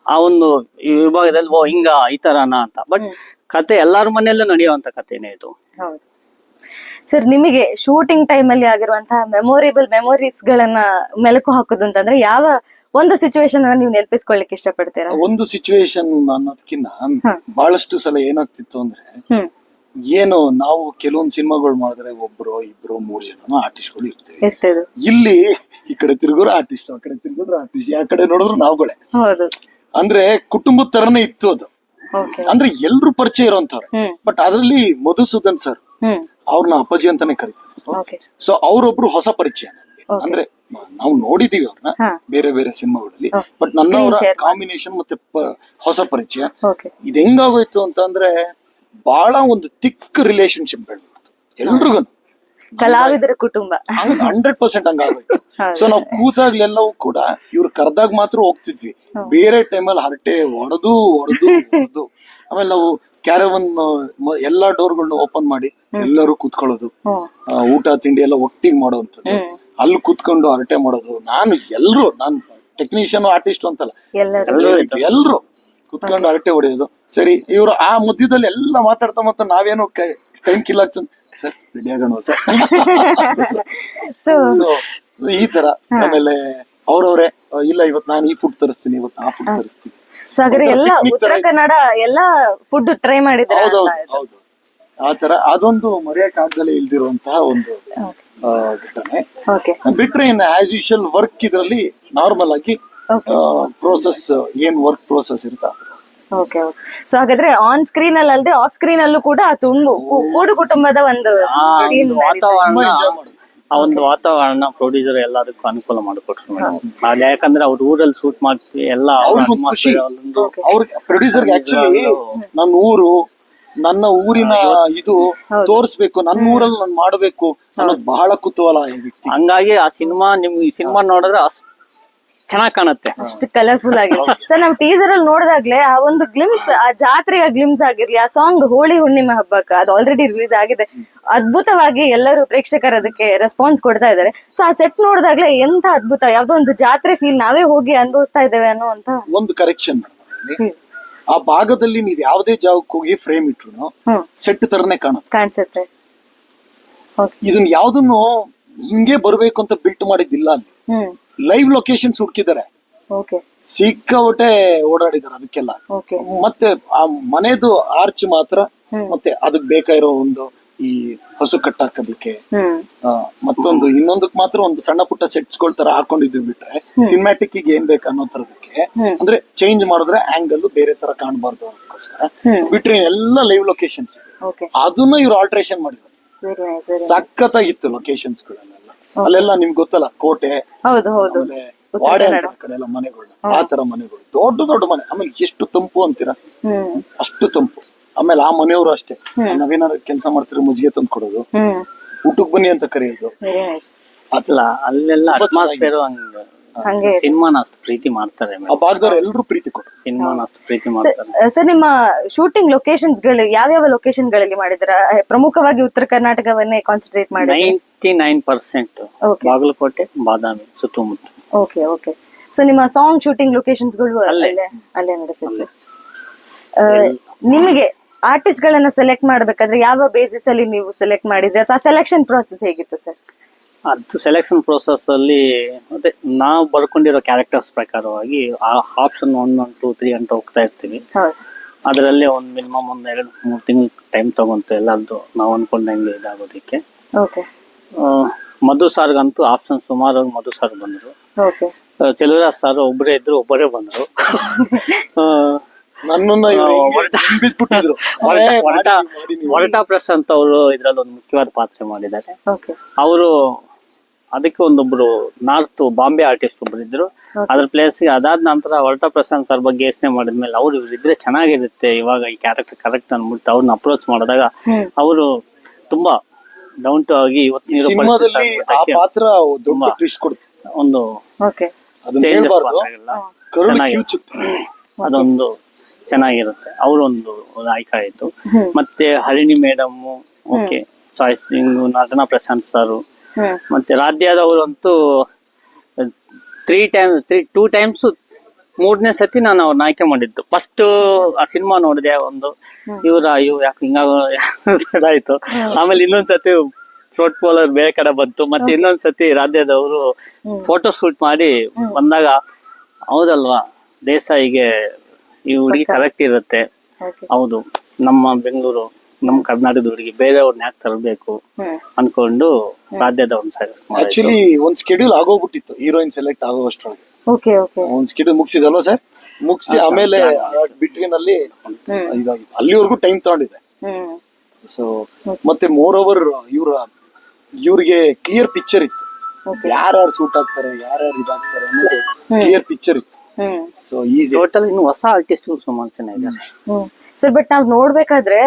ಆ ಒಂದು ವಿಭಾಗದಲ್ಲಿ ಓ ಹಿಂಗ ಈ ತರನಾ ಅಂತ. ಬಟ್ ಕತೆ ಎಲ್ಲಾರ ಮನೆಯಲ್ಲೂ ನಡೆಯುವಂತ ಕಥೆನೇ ಇದು. ಹೌದು. ಸರ್ ನಿಮಗೆ ಶೂಟಿಂಗ್ ಟೈಮ್ ಅಲ್ಲಿ ಆಗಿರುವಂತಹ ಮೆಮೊರೇಬಲ್ ಮೆಮೊರೀಸ್ ಗಳನ್ನ ಮೆಲುಕು ಹಾಕೋದು ಅಂತಂದ್ರೆ ಯಾವ ಒಂದು ಸಿಚುವೇಶನ್ ನೀವು ನೆನಪಿಸ್ಕೊಳ್ಳಿಕ್ಕೆ ಇಷ್ಟಪಡ್ತೀರಾ? ಒಂದು ಸಿಚುವೇಶನ್ ಅನ್ನೋದಕ್ಕಿಂತ ಬಹಳಷ್ಟು ಸಲ ಏನಾಗ್ತಿತ್ತು ಅಂದ್ರೆ ಏನು ನಾವು ಕೆಲವೊಂದು ಸಿನಿಮಾಗಳು ಮಾಡಿದ್ರೆ ಒಬ್ರು ಇಬ್ರು ಮೂರ್ ಜನ ಆರ್ಟಿಸ್ಟ್ಗಳು ಇರ್ತೇವೆ. ಇರ್ತೇದು. ಇಲ್ಲಿ ಈ ಕಡೆ ತಿರುಗೋರು ಆರ್ಟಿಸ್ಟ್ ಆ ಕಡೆ ತಿರುಗೋರು ಆರ್ಟಿಸ್ಟ್ ಆ ಕಡೆ ನೋಡಿದ್ರು ನಾವುಗಳೇ. ಅಂದ್ರೆ ಕುಟುಂಬದ ತರನೇ ಇತ್ತು ಅದು. ಅಂದ್ರೆ ಎಲ್ರು ಪರಿಚಯ ಇರೋಂತವ್ರು ಬಟ್ ಅದರಲ್ಲಿ ಮಧುಸೂದನ್ ಸರ್ ಅವ್ರನ್ನ ಅಪ್ಪಾಜಿ ಅಂತಾನೆ ಕರಿತಾರೆ. ಸೊ ಅವ್ರೊಬ್ರು ಹೊಸ ಪರಿಚಯ ಅಂದ್ರೆ ನಾವು ನೋಡಿದೀವಿ ಅವ್ರನ್ನ ಬೇರೆ ಬೇರೆ ಸಿನಿಮಾಗಳಲ್ಲಿ. ಬಟ್ ನನ್ನವರ ಕಾಂಬಿನೇಷನ್ ಮತ್ತೆ ಹೊಸ ಪರಿಚಯ. ಇದು ಹೆಂಗಾಗೋಯ್ತು ಅಂತಂದ್ರೆ ಬಹಳ ಒಂದು ತಿಕ್ ರಿಲೇಶನ್ಶಿಪ್ ಬೆಳೆದು ಎಲ್ರಿಗೂ. ಕಲಾವಿದರ ಕುಟುಂಬ. Hundred percent ಹಂಗಾಗೋಯ್ತು. ಸೊ ನಾವು ಕೂತಾಗ್ಲೆಲ್ಲವೂ ಕೂಡ ಇವ್ರು ಕರೆದಾಗ ಮಾತ್ರ ಹೋಗ್ತಿದ್ವಿ. ಬೇರೆ ಟೈಮಲ್ಲಿ ಹರಟೆ ಹೊಡೆದು ಹೊಡೆದು ಹೊಡೆದು. ಆಮೇಲೆ ನಾವು ಕ್ಯಾರವನ್ ಎಲ್ಲಾ ಡೋರ್ಗಳನ್ನ ಓಪನ್ ಮಾಡಿ ಎಲ್ಲರೂ ಕೂತ್ಕೊಳ್ಳೋದು. ಊಟ ತಿಂಡಿ ಎಲ್ಲ ಒಟ್ಟಿಗೆ ಮಾಡೋವಂಥದ್ದು. ಅಲ್ಲಿ ಕುತ್ಕೊಂಡು ಹರಟೆ ಮಾಡೋದು ನಾನು ಎಲ್ರು ನಾನು ಟೆಕ್ನಿಷಿಯನ್ ಆರ್ಟಿಸ್ಟ್ ಅಂತಲ್ಲ ಎಲ್ಲರೂ ಎಲ್ರು ಕುತ್ಕೊಂಡು ಹರಟೆ ಹೊಡೆಯೋದು. ಸರಿ ಇವರು ಆ ಮಧ್ಯದಲ್ಲಿ ಎಲ್ಲ ಮಾತಾಡ್ತಾ ಮತ್ತೆ ನಾವೇನೋ ಟೈಮ್ ಕಿಲ್ ಆಗ್ತದೆ. ಸರ್ ರೆಡಿ ಆಗೋಣ ಸರ್? ಸೊ ಈ ತರ ಆಮೇಲೆ ಅವ್ರವ್ರೆ ಇಲ್ಲ ಇವತ್ ನಾನು ಈ ಫುಡ್ ತರಿಸ್ತೀನಿ ಇವತ್ತು ಆ ಫುಡ್ ತರಿಸ್ತೀನಿ. ಸೊ ಹಾಗಾದ್ರೆ ಎಲ್ಲ ಉತ್ತರ ಕನ್ನಡ ಎಲ್ಲ ಫುಡ್ ಟ್ರೈ ಮಾಡಿದ್ರೆ ಹೌದು ಹೌದು. ಆ ತರ ಅದೊಂದು ಮರೆಯಕ್ ಆಗ್ದಲೇ ಇಲ್ದಿರುವಂತಹ ಒಂದು ಘಟನೆ. ಓಕೆ ಬಿಟ್ರೆ ಇನ್ ಆಸ್ ಯೂಶಲ್ ವರ್ಕ್ ಇದ್ರಲ್ಲಿ ನಾರ್ಮಲ್ ಆಗಿ ಪ್ರೋಸೆಸ್ ಏನ್ ವರ್ಕ್ ಪ್ರೋಸೆಸ್ ಇರ್ತಾ ಅದು. ಓಕೆ ಓಕೆ ಸೊ ಹಾಗಾದ್ರೆ ಆನ್ ಸ್ಕ್ರೀನ್ ಅಲ್ಲಿ ಅಲ್ಲದೆ ಆಫ್ ಸ್ಕ್ರೀನ್ ಅಲ್ಲೂ ಕೂಡ ಆ ತುಂಬು ಕೂಡು ಕುಟುಂಬದ ಒಂದು ಆ ಒಂದು ವಾತಾವರಣ ಆ ಒಂದು ವಾತಾವರಣ ಪ್ರೊಡ್ಯೂಸರ್ ಎಲ್ಲದಕ್ಕೂ ಅನುಕೂಲ ಮಾಡಿಕೊಟ್ರು ಮೇಡಮ್. ಅಲ್ಲಿ ಯಾಕಂದ್ರೆ ಅವ್ರ ಊರಲ್ಲಿ ಶೂಟ್ ಮಾಡ್ತೀವಿ ಎಲ್ಲ ಅವ್ರ ಅವ್ರಿಗೊಂದು ಖುಷಿ. atmosphere ಅವ್ರ ಪ್ರೊಡ್ಯೂಸರ್ಗೆ ಆಕ್ಚುಲಿ ನನ್ನ ಊರು ನನ್ನ ಊರಿನ ಇದು ತೋರಿಸ್ಬೇಕು ನನ್ನ ಊರಲ್ಲಿ ನಾನು ಮಾಡಬೇಕು ಅನ್ನೋದು ಬಹಳ ಕುತೂಹಲ ಈ ವ್ಯಕ್ತಿ ಹಂಗಾಗಿ ಆ ಸಿನಿಮಾ ನಿಮ್ಗೆ ಈ ಸಿನಿಮಾ ನೋಡಿದ್ರೆ ಅಷ್ಟ್ ಚೆನ್ನಾಗ್ ಕಾಣುತ್ತೆ. ಅಷ್ಟು ಕಲರ್ಫುಲ್ ಆಗಿ. ಸರ್ ನಾವು ಟೀಸರ್ ಅಲ್ಲಿ ನೋಡಿದಾಗ್ಲೇ ಆ ಒಂದು ಗ್ಲಿಮ್ಸ್ ಆ ಜಾತ್ರೆಯ ಗ್ಲಿಮ್ಸ್ ಆಗಿರ್ಲಿ ಆ ಸಾಂಗ್ ಹೋಳಿ ಹುಣ್ಣಿಮೆ ಹಬ್ಬಕ್ಕೆ ಅದು ಆಲ್ರೆಡಿ ರಿಲೀಸ್ ಆಗಿದೆ. ಅದ್ಭುತವಾಗಿ ಎಲ್ಲರೂ ಪ್ರೇಕ್ಷಕರು ಅದಕ್ಕೆ ರೆಸ್ಪಾನ್ಸ್ ಕೊಡ್ತಾ ಇದ್ದಾರೆ. ಸೊ ಆ ಸೆಟ್ ನೋಡಿದಾಗ್ಲೇ ಎಂತ ಅದ್ಭುತ ಯಾವ್ದೋ ಒಂದು ಜಾತ್ರೆ ಫೀಲ್ ನಾವೇ ಹೋಗಿ ಅನುಭವಿಸ್ತಾ ಇದ್ದೇವೆ ಅನ್ನೋ ಅಂತ ಒಂದು ಕರೆಕ್ಷನ್ ಆ ಭಾಗದಲ್ಲಿ ನೀವ್ ಯಾವ್ದೇ ಜಾಗಕ್ಕೆ ಹೋಗಿ ಫ್ರೇಮ್ ಇಟ್ರು ಹ್ಮ್. ಸೆಟ್ ತರನೇ ಕಾಣುತ್ತೆ. ಕಾಣಿಸುತ್ತೆ. ಓಕೆ ಇದನ್ನ ಯಾವ್ದನ್ನು ಹಿಂಗೆ ಬರ್ಬೇಕು ಅಂತ ಬಿಲ್ಟ್ ಮಾಡಿದ್ದಿಲ್ಲ ಅಲ್ಲಿ. ಹ್ಮ್. ಲೈವ್ ಲೊಕೇಶನ್ಸ್ ಹುಡುಕಿದ್ದಾರೆ ಓಕೆ ಸಿಕ್ಕಾಪಟ್ಟೆ ಓಡಾಡಿದ್ದಾರೆ ಅದಕ್ಕೆಲ್ಲ. ಓಕೆ ಮತ್ತೆ ಆ ಮನೆದು ಆರ್ಚ್ ಮಾತ್ರ ಮತ್ತೆ ಅದಕ್ಕೆ ಬೇಕಾಗಿರೋ ಒಂದು ಈ ಹಸು ಕಟ್ಟಾಕೋದಕ್ಕೆ. ಮತ್ತೊಂದು ಇನ್ನೊಂದಕ್ ಮಾತ್ರ ಒಂದು ಸಣ್ಣ ಪುಟ್ಟ ಸೆಟ್ಸ್ ತರ ಹಾಕೊಂಡಿದ್ದು ಬಿಟ್ರೆ ಸಿನಿಮ್ಯಾಟಿಕ್ಗೆ ಏನ್ ಬೇಕು ಅನ್ನೋ ತರದಕ್ಕೆ ಅಂದ್ರೆ ಚೇಂಜ್ ಮಾಡಿದ್ರೆ ಆಂಗಲ್ ಬೇರೆ ತರ ಕಾಣಬಾರ್ದು ಅದಕ್ಕೋಸ್ಕರ. ಬಿಟ್ರೆ ಎಲ್ಲ ಲೈವ್ ಲೊಕೇಶನ್ಸ್ ಅದನ್ನ ಇವ್ರು ಆಲ್ಟ್ರೇಷನ್ ಮಾಡಿದ್ರು ಸಖತ್ ಆಗಿತ್ತು ವೆರಿ ಸಖತ್ತಾಗಿತ್ತು ಲೊಕೇಶನ್ಸ್ ಗಳೆಲ್ಲ ಅಲ್ಲೆಲ್ಲ ನಿಮ್ಗೆ ಗೊತ್ತಲ್ಲ ಕೋಟೆ ಆಮೇಲೆ ವಾಡೆ ಕಡೆ ಎಲ್ಲ ಮನೆಗಳು. ಆ ತರ ಮನೆಗಳು. ದೊಡ್ಡ ದೊಡ್ಡ ಮನೆ. ಆಮೇಲೆ ಎಷ್ಟು ತಂಪು ಅಂತೀರಾ? ಅಷ್ಟು ತಂಪು. ಆಮೇಲೆ ಆ ಮನೆಯವರು ಅಷ್ಟೇ. ನಾವೇನಾದ್ರು ಕೆಲಸ ಮಾಡ್ತಾರೆ ಮುಜ್ಜಿಗೆ ತಂದು ಕೊಡೋದು. ಊಟಕ್ ಊಟಕ್ಕೆ ಬನ್ನಿ ಅಂತ ಕರೆಯೋದು. ಅಲ್ಲ ಅಲ್ಲೆಲ್ಲ ಅಟ್ಮಾಸ್ಫಿಯರ್ ಹಂಗ. ಹಂಗೆ ಸಿನಿಮಾನ ಅಷ್ಟು ಪ್ರೀತಿ ಮಾಡ್ತಾರೆ ಆ ಭಾಗದವ್ರು ಎಲ್ಲರೂ ಪ್ರೀತಿ ಕೊಡ್ತಾರೆ ಸಿನಿಮಾನ ಅಷ್ಟು ಪ್ರೀತಿ ಮಾಡ್ತಾರೆ. ಸರ್ ನಿಮ್ಮ ಶೂಟಿಂಗ್ ಲೊಕೇಶನ್ಸ್ಗಳು ಯಾವ್ಯಾವ ಲೊಕೇಶನ್ಗಳಲ್ಲಿ ಮಾಡಿದ್ರ ಪ್ರಮುಖವಾಗಿ ಉತ್ತರ ಕರ್ನಾಟಕವನ್ನೇ ಕಾನ್ಸಂಟ್ರೇಟ್ ಮಾಡಿ ninety nine percent. Bagalkot Badami ಸುತ್ತಮುತ್ತ. ಓಕೆ ಓಕೆ ಸೊ ನಿಮ್ಮ ಸಾಂಗ್ ಶೂಟಿಂಗ್ ಲೊಕೇಶನ್ಸ್ಗಳು ಅಲ್ಲೇ ಅಲ್ಲೇ ನಡೀತಿತ್ತು ಆ, ನಿಮಗೆ ಆರ್ಟಿಸ್ಟ್ ಗಳನ್ನ ಸೆಲೆಕ್ಟ್ ಮಾಡ್ಬೇಕಾದ್ರೆ ಯಾವ ಬೇಸಿಸ್ ಅಲ್ಲಿ ನೀವು ಸೆಲೆಕ್ಟ್ ಮಾಡಿದ್ರೆ? ಅಥವಾ ಸೆಲೆಕ್ಷನ್ ಪ್ರೋಸೆಸ್ ಹೇಗಿತ್ತು ಸರ್ ಅದು ಸೆಲೆಕ್ಷನ್ ಪ್ರೋಸೆಸ್ ಅಲ್ಲಿ ಮತ್ತೆ ನಾವು ಬರ್ಕೊಂಡಿರೋ ಕ್ಯಾರೆಕ್ಟರ್ಸ್ ಪ್ರಕಾರವಾಗಿ ಆ option one one two three ಅಂತ ಹೋಗ್ತಾ ಇರ್ತೀವಿ. ಅದರಲ್ಲಿ ಒಂದು ಮಿನಿಮಮ್ ಒಂದು ಎರಡು ಮೂರು ತಿಂಗಳು ಟೈಮ್ ತಗೊಂತು ಎಲ್ಲದ್ದು ನಾವು ಅನ್ಕೊಂಡಂಗೆ ಇದಾಗೋದಕ್ಕೆ. ಮಧು ಸಾರ್ಗಂತೂ ಆಪ್ಷನ್ ಸುಮಾರು ಮಧು ಸಾರ್ ಬಂದರು. ಚೆಲುವರಾಜ್ ಸಾರ್ ಒಬ್ಬರೇ ಇದ್ರು ಒಬ್ಬರೇ ಬಂದರು. ನನ್ನನ್ನ ಬಿಟ್ಬಿಟ್ಟಿದ್ರು. ಹೊರಟ ಪ್ರೆಸ್ ಅಂತ ಅವರು ಇದ್ರಲ್ಲಿ ಒಂದು ಮುಖ್ಯವಾದ ಪಾತ್ರ ಮಾಡಿದ್ದಾರೆ. ಓಕೆ. ಅವರು ಅದಕ್ಕೆ ಒಂದೊಬ್ರು ನಾರ್ತ್ ಬಾಂಬೆ ಆರ್ಟಿಸ್ಟ್ ಒಬ್ರು ಇದ್ರು. ಅದ್ರ ಪ್ಲೇಸ್ ಅದಾದ ನಂತರ ಹೊರಟ ಪ್ರಶಾಂತ್ ಸರ್ ಬಗ್ಗೆ ಯೋಚನೆ ಮಾಡಿದ್ಮೇಲೆ ಅವ್ರು ಇವ್ರು ಇದ್ರೆ ಚೆನ್ನಾಗಿರುತ್ತೆ ಇವಾಗ ಈ ಕ್ಯಾರೆಕ್ಟರ್ ಕರೆಕ್ಟ್ ಅನ್ಬಿಟ್ಟು ಅವ್ರನ್ನ ಅಪ್ರೋಚ್ ಮಾಡಿದಾಗ. ಅವರು ತುಂಬಾ ಡೌನ್ ಟು ಆಗಿ Mm. ಒಂದು. ಅದೊಂದು ಚೆನ್ನಾಗಿರುತ್ತೆ. ಅವರೊಂದು ಆಯ್ಕೆ ಆಯ್ತು. ಮತ್ತೆ ಹರಿಣಿ ಮೇಡಮ್ ಓಕೆ ಚಾಯ್ಸ್ ನಟನ ಪ್ರಶಾಂತ್ ಸರ್. ಮತ್ತೆ ರಾಧ್ಯಾದವರಂತೂ three time three two times ಮೂರನೇ ಸತಿ ನಾನು ಅವ್ರನ್ನ ಆಯ್ಕೆ ಮಾಡಿದ್ದು. ಫಸ್ಟ್ ಆ ಸಿನಿಮಾ ನೋಡಿದೆ ಒಂದು. ಇವ್ರ ಇವ್ ಯಾಕೆ ಹಿಂಗಾಗೋ ಆಯ್ತು. ಆಮೇಲೆ ಇನ್ನೊಂದ್ ಸತಿ ಫ್ರೋಟ್ ಪೋಲರ್ ಬೇರೆ ಕಡೆ ಬಂತು. ಮತ್ತೆ ಇನ್ನೊಂದ್ ಸತಿ ರಾಜ್ಯದವರು ಫೋಟೋ ಶೂಟ್ ಮಾಡಿ ಬಂದಾಗ ಹೌದಲ್ವಾ ದೇಸಾಯಿಗೆ ಈ ಹುಡುಗಿ ಕರೆಕ್ಟ್ ಇರುತ್ತೆ. ಹೌದು. ನಮ್ಮ ಬೆಂಗಳೂರು ನಮ್ಮ ಕರ್ನಾಟಕದ ಹುಡುಗಿ ಬೇರೆಯವ್ರನ್ನ ಯಾಕೆ ತರಬೇಕು ಅನ್ಕೊಂಡು ರಾಜ್ಯದ ಒಂದು ಸರ್ ಆಕ್ಚುಲಿ ಒಂದ್ ಸ್ಕೆಡ್ಯೂಲ್ ಆಗೋಗ್ಬಿಟ್ಟಿತ್ತು ಹೀರೋಯಿನ್ ಸೆಲೆಕ್ಟ್ ಆಗೋಷ್ಟು ಓಕೆ ಓಕೆ ಒಂದ್ ಸ್ಕೆಡ್ಯೂಲ್ ಮುಗಿಸಿದಲ್ವಾ ಸರ್ ಮುಗಿಸಿ ಆಮೇಲೆ ಬಿಟ್ವೀನ್ ಅಲ್ಲಿ ಅಲ್ಲಿವರೆಗೂ ಟೈಮ್ ತಗೊಂಡಿದೆ. ಹ್ಮ್. ಸೊ ಮತ್ತೆ ಮೋರ್ ಓವರ್ ಇವ್ರ ಇವ್ರಿಗೆ ಕ್ಲಿಯರ್ ಪಿಕ್ಚರ್ ಇತ್ತು. ಯಾರ್ಯಾರು ಸೂಟ್ ಆಗ್ತಾರೆ ಯಾರ್ಯಾರು ಇದಾಗ್ತಾರೆ ಅನ್ನೋದು ಕ್ಲಿಯರ್ ಪಿಕ್ಚರ್ ಇತ್ತು. ಸೊ ಈಸಿ ಟೋಟಲ್ ಇನ್ನು ಹೊಸ ಆರ್ಟಿಸ್ಟ್ ಸುಮಾರು ಚೆನ್ನಾಗಿದ್ದಾರೆ. ಹ್ಮ್. ಸರ್ ಬಟ್ ನಾವ್ ನೋಡ್ಬೇಕಾದ್ರೆ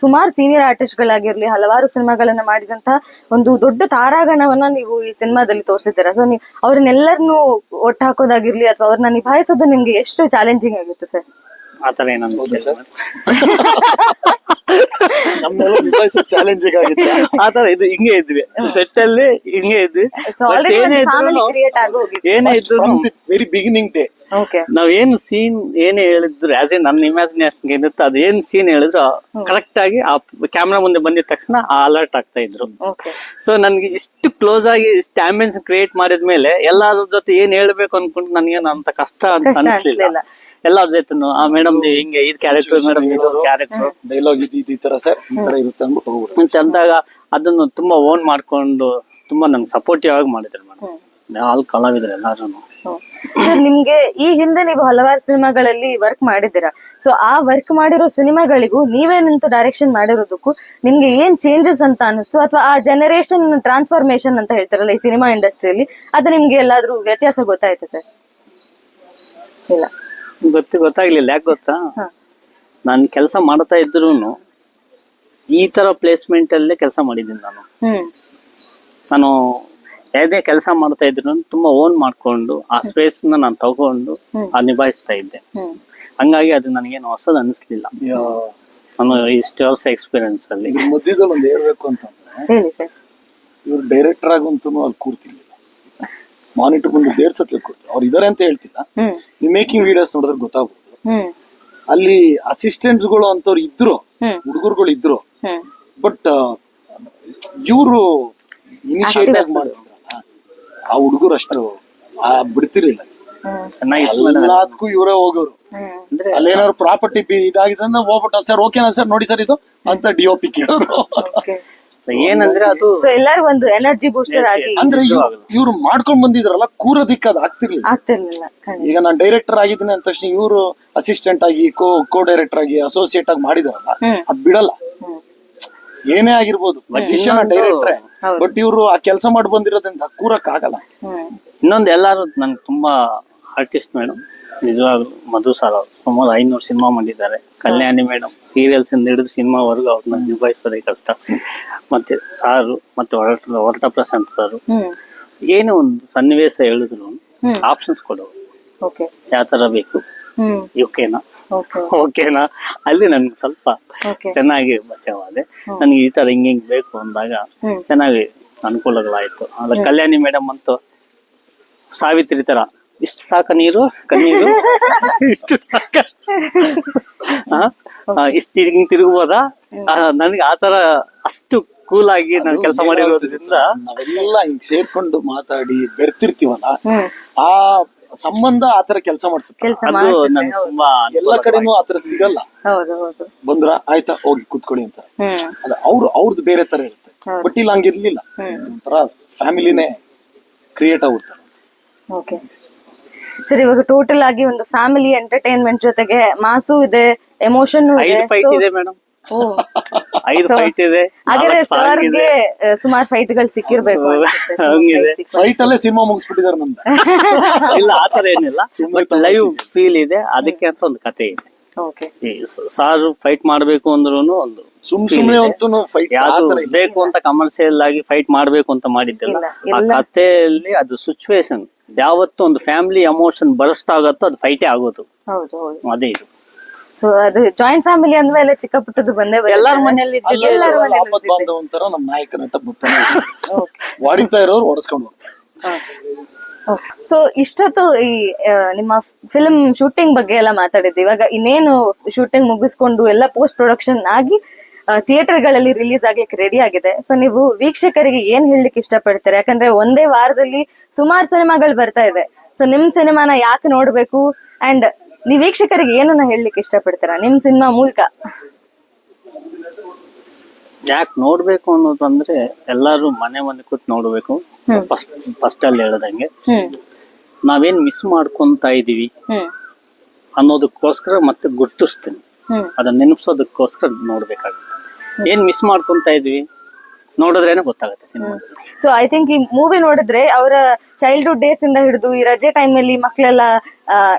ಸುಮಾರು ಸೀನಿಯರ್ ಆರ್ಟಿಸ್ಟ್ ಗಳಾಗಿರ್ಲಿ ಹಲವಾರು ಸಿನಿಮಾಗಳನ್ನ ಮಾಡಿದಂತ ಒಂದು ದೊಡ್ಡ ತಾರಾಗಣವನ್ನ ನೀವು ಈ ಸಿನಿಮಾದಲ್ಲಿ ತೋರಿಸಿದ್ದೀರಾ. ಸೊ ನೀವು ಅವ್ರನ್ನೆಲ್ಲರನ್ನು ಒಟ್ಟು ಹಾಕೋದಾಗಿರ್ಲಿ ಅಥವಾ ಅವ್ರನ್ನ ನಿಭಾಯಿಸೋದು ನಿಮ್ಗೆ ಎಷ್ಟು ಚಾಲೆಂಜಿಂಗ್ ಆಗಿತ್ತು ಸರ್ ಆತರ ನಿಭಾಯಿಸೋ ಚಾಲೆಂಜಿಂಗ್ ಆಗಿತ್ತು ಆತರ ಇದು ಹಿಂಗೆ ಇದ್ವಿ. ಸೆಟ್ ಅಲ್ಲಿ ಹಿಂಗೆ ಇದ್ವಿ. ಏನೇ ಇದ್ರು ವೆರಿ ಬಿಗಿನಿಂಗ್ ಡೇ ನಾವ್ ಏನು ಸೀನ್ ಏನೇ ಹೇಳಿದ್ರು ಆಸ್ ಎ ನನ್ನ ಇಮ್ಯಾಜಿನೇಷನ್ ಏನಿತ್ತು ಅದ್ ಏನ್ ಸೀನ್ ಹೇಳಿದ್ರು ಕರೆಕ್ಟ್ ಆಗಿ ಆ ಕ್ಯಾಮ್ರಾ ಮುಂದೆ ಬಂದಿದ ತಕ್ಷಣ ಅಲರ್ಟ್ ಆಗ್ತಾ ಇದ್ರು. ಓಕೆ ಸೊ ನನ್ಗೆ ಇಷ್ಟು ಕ್ಲೋಸ್ ಆಗಿ ಇಷ್ಟು ಆಂಬಿಯನ್ಸ್ ಕ್ರಿಯೇಟ್ ಮಾಡಿದ್ಮೇಲೆ ಎಲ್ಲಾದ್ರ ಜೊತೆ ಏನ್ ಹೇಳ್ಬೇಕು ಅನ್ಕೊಂಡು ನನ್ಗೆ ಅಂತ ಕಷ್ಟ ಅಂತ ಅನ್ಸ್ಲಿಲ್ಲ. ಎಲ್ಲಾರ ಜೊತೆನು ಆ ಮೇಡಮ್ ಹಿಂಗೆ ಇದು ಕ್ಯಾರೆಕ್ಟರ್ ಮೇಡಮ್ ಇದು ಕ್ಯಾರೆಕ್ಟರ್ ಡೈಲಾಗ್ ಇದು ಇದು ಈ ತರ ಸರ್ ಈ ತರ ಇರುತ್ತೆ ಅಂದ್ಬಿಟ್ಟು ಅಂದಾಗ ಅದನ್ನು ತುಂಬಾ ಓನ್ ಮಾಡ್ಕೊಂಡು ತುಂಬಾ ನಂಗೆ ಸಪೋರ್ಟಿವ್ ಆಗಿ ಮಾಡಿದ್ರು ಮೇಡಮ್ ಆಲ್ ಕಲಾವಿದ್ರು ಎಲ್ಲಾರು ಸರ್ ನಿಮ್ಗೆ ಈ ಹಿಂದೆ ನೀವು ಹಲವಾರು ಸಿನಿಮಾಗಳಲ್ಲಿ ವರ್ಕ್ ಮಾಡಿದ್ದೀರಾ. ಸೊ ಆ ವರ್ಕ್ ಮಾಡಿರೋ ಸಿನಿಮಾಗಳಿಗೂ ನೀವೇ ನಿಂತು ಡೈರೆಕ್ಷನ್ ಮಾಡಿರೋದಕ್ಕೂ ನಿಮ್ಗೆ ಏನ್ ಚೇಂಜಸ್ ಅಂತ ಅನಿಸ್ತು ಅಥವಾ ಆ ಜನರೇಷನ್ ಟ್ರಾನ್ಸ್ಫಾರ್ಮೇಶನ್ ಅಂತ ಹೇಳ್ತಾರಲ್ಲ ಈ ಸಿನಿಮಾ ಇಂಡಸ್ಟ್ರಿಯಲ್ಲಿ ಅದು ನಿಮ್ಗೆ ಎಲ್ಲಾದ್ರೂ ವ್ಯತ್ಯಾಸ ಗೊತ್ತಾಯ್ತಾ ಸರ್? ಇಲ್ಲ. ಗೊತ್ತಿ ಗೊತ್ತಾಗ್ಲಿಲ್ಲ ಯಾಕೆ ಗೊತ್ತಾ. ನಾನು ಕೆಲಸ ಮಾಡ್ತಾ ಇದ್ರು ಈ ತರ ಪ್ಲೇಸ್ಮೆಂಟ್ ಅಲ್ಲೇ ಕೆಲಸ ಮಾಡಿದ್ದೀನಿ ನಾನು. ನಾನು ಯಾವುದೇ ಕೆಲಸ ಮಾಡ್ತಾ ಇದ್ರು ತುಂಬಾ ಓನ್ ಮಾಡ್ಕೊಂಡು ಆ ಸ್ಪೇಸ್ನ ನಾನು ತಗೊಂಡು ಅದು ನಿಭಾಯಿಸ್ತಾ ಇದ್ದೆ. ಹಂಗಾಗಿ ಅದು ನನಗೇನು ಹೊಸದು ಅನಿಸ್ಲಿಲ್ಲ. ನಾನು ಇಷ್ಟು ವರ್ಷ ಎಕ್ಸ್ಪೀರಿಯನ್ಸ್ ಅಲ್ಲಿ. ಮಧ್ಯದಲ್ಲಿ ಒಂದು ಹೇಳ್ಬೇಕು ಅಂತಂದ್ರೆ ಹೇಳಿ ಸರ್. ಇವ್ರು ಡೈರೆಕ್ಟರ್ ಆಗಂತೂ ಅಲ್ಲಿ ಕೂರ್ತಿರ್ಲಿಲ್ಲ ಮಾನಿಟರ್ ಬಂದು ದೇಡ್ ಸತ್ಲೆ ಕೊಡ್ತಾರೆ ಅವ್ರು ಇದಾರೆ ಅಂತ ಹೇಳ್ತಿಲ್ಲ. ನೀವು ಮೇಕಿಂಗ್ ವಿಡಿಯೋಸ್ ನೋಡಿದ್ರೆ ಗೊತ್ತಾಗ್ಬೋದು. ಅಲ್ಲಿ ಅಸಿಸ್ಟೆಂಟ್ಸ್ಗಳು ಅಂತವ್ರು ಇದ್ರು. ಹುಡುಗರುಗಳು ಇದ್ರು. ಬಟ್ ಇವರು ಇನಿಷಿಯೇಟ್ ಆಗಿ ಮಾಡ್ತಿದ್ರಲ್ಲ ಆ ಹುಡುಗರು ಅಷ್ಟು ಆ ಬಿಡ್ತಿರ್ಲಿಲ್ಲ. ಎಲ್ಲದಕ್ಕೂ ಇವರೇ ಹೋಗೋರು. ಅಲ್ಲೇನಾದ್ರು ಪ್ರಾಪರ್ಟಿ ಇದಾಗಿದೆ ಅಂದ್ರೆ ಹೋಗ್ಬಿಟ್ಟು ಸರ್ ಓಕೆನಾ ಸರ್ ನೋಡಿ ಸರ್ ಇದು ಅಂತ ಡಿ ಒ ಪಿ ಕೇಳೋರು. ಓಕೆ ಏನಂದ್ರೆ ಅದು ಸೊ ಎಲ್ಲರೂ ಒಂದು ಎನರ್ಜಿ ಬೂಸ್ಟರ್ ಆಗಿ ಅಂದ್ರೆ ಇವ್ರು ಮಾಡ್ಕೊಂಡ್ ಬಂದಿದ್ರಲ್ಲ ಕೂರೋದಿಕ್ಕೆ ಅದು ಆಗ್ತಿರ್ಲಿಲ್ಲ. ಆಗ್ತಿರ್ಲಿಲ್ಲ ಈಗ ನಾನು ಡೈರೆಕ್ಟರ್ ಆಗಿದ್ದೀನಿ ಅಂದ ತಕ್ಷಣ ಇವರು ಅಸಿಸ್ಟೆಂಟ್ ಆಗಿ ಕೋ ಕೋ ಡೈರೆಕ್ಟರ್ ಆಗಿ ಅಸೋಸಿಯೇಟ್ ಆಗಿ ಮಾಡಿದಾರಲ್ಲ. ಅದ್ ಬಿಡಲ್ಲ. ಏನೇ ಆಗಿರ್ಬೋದು. ಮಜಿಷಿಯನ್ ಡೈರೆಕ್ಟರ್ ಬಟ್ ಇವರು ಆ ಕೆಲಸ ಮಾಡಿ ಬಂದಿರೋದ್ರಿಂದ ಕೂರಕ್ ಆಗಲ್ಲ ಇನ್ನೊಂದು ಎಲ್ಲಾರು ನಂಗೆ ತುಂಬಾ ಆರ್ಟಿಸ್ಟ್ ಮೇಡಮ್ ನಿಜವಾಗ್ಲು ಮಧು ಸರ್. ಅವ್ರು ಸುಮಾರು ಐನೂರು ಸಿನಿಮಾ ಮಾಡಿದ್ದಾರೆ. ಕಲ್ಯಾಣಿ ಮೇಡಮ್ ಸೀರಿಯಲ್ಸ್ ಇಂದ ಹಿಡಿದು ಸಿನಿಮಾವರೆಗೂ ಅವ್ರನ್ನ ನಿಭಾಯಿಸೋದೇ ಕಷ್ಟ. ಮತ್ತೆ ಸಾರು ಮತ್ತೆ ಹೊರಟ ಹೊರಟ ಪ್ರಶಾಂತ್ ಸರ್. ಏನೋ ಒಂದು ಸನ್ನಿವೇಶ ಹೇಳಿದ್ರು. ಆಪ್ಷನ್ಸ್ ಕೊಡೋರು ಯಾವ ತರ ಬೇಕು? ಓಕೆನಾ ಓಕೆ. ಓಕೆನಾ ಅಲ್ಲಿ ನನ್ಗೆ ಸ್ವಲ್ಪ ಚೆನ್ನಾಗಿ ಬಚಾವಾದೆ. ನನಗೆ ಈ ತರ ಹಿಂಗ್ ಹಿಂಗ್ ಬೇಕು ಅಂದಾಗ ಚೆನ್ನಾಗಿ ಅನುಕೂಲಗಳಾಯ್ತು. ಆದ್ರೆ ಕಲ್ಯಾಣಿ ಮೇಡಮ್ ಅಂತೂ ಸಾವಿತ್ರಿ ತರ ಇಷ್ಟು ಸಾಕ ನೀರು ಕಣ್ಣೀರು? ಇಷ್ಟು ಸಾಕ. ಇಷ್ಟು ಹಿಂಗ್ ತಿರುಗ್ಬೋದಾ? ನನ್ಗೆ ಆತರ ಅಷ್ಟು ಕೂಲ್ ಆಗಿ ನಾನು ಕೆಲಸ ಮಾಡಿರೋದ್ರಿಂದ ನಾವೆಲ್ಲ ಹಿಂಗ್ ಸೇರ್ಕೊಂಡು ಮಾತಾಡಿ ಬೆರ್ತಿರ್ತೀವಲ್ಲ ಆ ಸಂಬಂಧ ಆತರ ಕೆಲಸ ಮಾಡಿಸುತ್ತೆ. ಎಲ್ಲ ಕಡೆನೂ ಆತರ ಸಿಗಲ್ಲ. ಹೌದು ಹೌದು. ಬಂದ್ರ ಆಯ್ತಾ ಹೋಗಿ ಕುತ್ಕೊಳ್ಳಿ ಅಂತ. ಅದ ಅವ್ರು ಅವ್ರದ್ದು ಬೇರೆ ತರ ಇರುತ್ತೆ. ಬಟ್ ಇಲ್ಲಿ ಹಂಗಿರ್ಲಿಲ್ಲ. ಒಂಥರ ಫ್ಯಾಮಿಲಿನೇ ಕ್ರಿಯೇಟ್ ಆಗ್ಬಿಡ್ತಾರೆ. ಓಕೆ. ಸರ್ ಇವಾಗ ಟೋಟಲ್ ಆಗಿ ಒಂದು ಫ್ಯಾಮಿಲಿ ಎಂಟರ್ಟೈನ್ಮೆಂಟ್ ಜೊತೆಗೆ ಮಾಸು ಇದೆ ಎಮೋಷನ್ ಇದೆ ಐದು ಫೈಟ್ ಇದೆ ಮೇಡಮ್ ಓ. ಐದು ಫೈಟ್ ಇದೆ ಹಾಗಾದ್ರೆ. ಸರ್ಗೆ ಸುಮಾರು ಫೈಟ್ಗಳು ಸಿಕ್ಕಿರ್ಬೇಕು ಅನ್ಸುತ್ತೆ. ಹಂಗಿದೆ. ಫೈಟ್ ಅಲ್ಲೇ ಸಿನಿಮಾ ಮುಗಿಸ್ಬಿಟ್ಟಿದಾರೆ ನಮ್ದು. ಇಲ್ಲ ಆತರ ಏನಿಲ್ಲ. ಲೈವ್ ಫೀಲ್ ಇದೆ ಅದಕ್ಕೆ ಅಂತ ಒಂದು ಕತೆ ಇದೆ. ಸಾರು ಫೈಟ್ ಮಾಡ್ಬೇಕು ಅಂದ್ರೂನು ಒಂದು ಸುಮ್ ಸುಮ್ನೆ ಅಂತೂ ಫೈಟ್ ಬೇಕು ಅಂತ ಕಮರ್ಷಿಯಲ್ ಆಗಿ ಫೈಟ್ ಮಾಡ್ಬೇಕು ಅಂತ ಮಾಡಿದ್ದೆಲ್ಲ. ಆ ಕಥೆಯಲ್ಲಿ ಅದು ಸಿಚುವೇಶನ್ ಯಾವತ್ತು ಒಂದು ಫ್ಯಾಮಿಲಿ ಎಮೋಷನ್ ಬರ್ಸ್ಟ್ ಆಗತ್ತೋ ಅದು ಫೈಟೇ ಆಗೋದು. ಹೌದು ಹೌದು. ಅದೇ ಇದು. ಸೊ ಅದು ಜಾಯಿಂಟ್ ಫ್ಯಾಮಿಲಿ ಅಂದ್ಮೇಲೆ ಚಿಕ್ಕ ಪುಟ್ಟದ್ದು ಬಂದೇ. ಎಲ್ಲಾರ ಮನೆಯಲ್ಲಿ ಇದ್ದಿದ್ದು ಎಲ್ಲರ ಮನೇಲಿ ಆಪತ್ ಬಾಂಧವ ಅಂತಾರ ನಮ್ ನಾಯಕ ನಟ ಬರ್ತಾನೆ ಹೊಡಿತಾ ಇರೋರು ಹೊಡೆಸ್ಕೊಂಡು ಹೋಗ್ತಾರೆ. ಸೊ ಇಷ್ಟೊತ್ತು ಈ ಆ, ನಿಮ್ಮ ಫಿಲ್ಮ್ ಶೂಟಿಂಗ್ ಬಗ್ಗೆ ಎಲ್ಲ ಮಾತಾಡಿದ್ವಿ ಇವಾಗ ಇನ್ನೇನು ಶೂಟಿಂಗ್ ಮುಗಿಸ್ಕೊಂಡು ಎಲ್ಲ ಪೋಸ್ಟ್ ಪ್ರೊಡಕ್ಷನ್ ಆಗಿ ಥಿಯೇಟರ್ಗಳಲ್ಲಿ ರಿಲೀಸ್ ಆಗ್ಲಿಕ್ಕೆ ರೆಡಿ ಆಗಿದೆ. ಸೊ ನೀವು ವೀಕ್ಷಕರಿಗೆ ಏನ್ ಹೇಳಲಿಕ್ಕೆ ಇಷ್ಟಪಡ್ತಾರೆ? ಯಾಕಂದ್ರೆ ಒಂದೇ ವಾರದಲ್ಲಿ ಸುಮಾರು ಸಿನಿಮಾಗಳು ಬರ್ತಾ ಇದೆ. ಸೊ ನಿಮ್ ಸಿನಿಮಾನ ಯಾಕೆ ನೋಡ್ಬೇಕು? ಅಂಡ್ ನೀವು ವೀಕ್ಷಕರಿಗೆ ಏನನ್ನ ಹೇಳಲಿಕ್ಕೆ ಇಷ್ಟಪಡ್ತೀರಾ? ನಿಮ್ ಸಿನಿಮಾ ಮೂಲಕ. ಯಾಕೆ ನೋಡ್ಬೇಕು ಅನ್ನೋದಂದ್ರೆ ಎಲ್ಲಾರು ಮನೆ ಮನೆ ಕೂತ್ ನೋಡ್ಬೇಕು. ಫಸ್ಟ್ ಫಸ್ಟ್ ಅಲ್ಲಿ ಹೇಳದಂಗೆ. ನಾವೇನ್ ಮಿಸ್ ಮಾಡ್ಕೊಂತ ಇದೀವಿ ಅನ್ನೋದಕ್ಕೋಸ್ಕರ ಮತ್ತೆ ಗುರ್ತಿಸ್ತೀನಿ. ಅದನ್ನ ನೆನಪಿಸೋದಕ್ಕೋಸ್ಕರ ನೋಡ್ಬೇಕಾಗುತ್ತೆ. ಏನ್ ಮಿಸ್ ಮಾಡ್ಕೊಂತ ಇದ್ವಿ ನೋಡಿದ್ರೇನೆ ಗೊತ್ತಾಗುತ್ತೆ ಸಿನಿಮಾ ಸೊ ಐ ಥಿಂಕ್ ಈ ಮೂವಿ ನೋಡಿದ್ರೆ ಅವರ ಚೈಲ್ಡ್ಹುಡ್ ಡೇಸ್ ಇಂದ ಹಿಡಿದು ಈ ರಜೆ ಟೈಮ್ ಅಲ್ಲಿ ಮಕ್ಕಳೆಲ್ಲ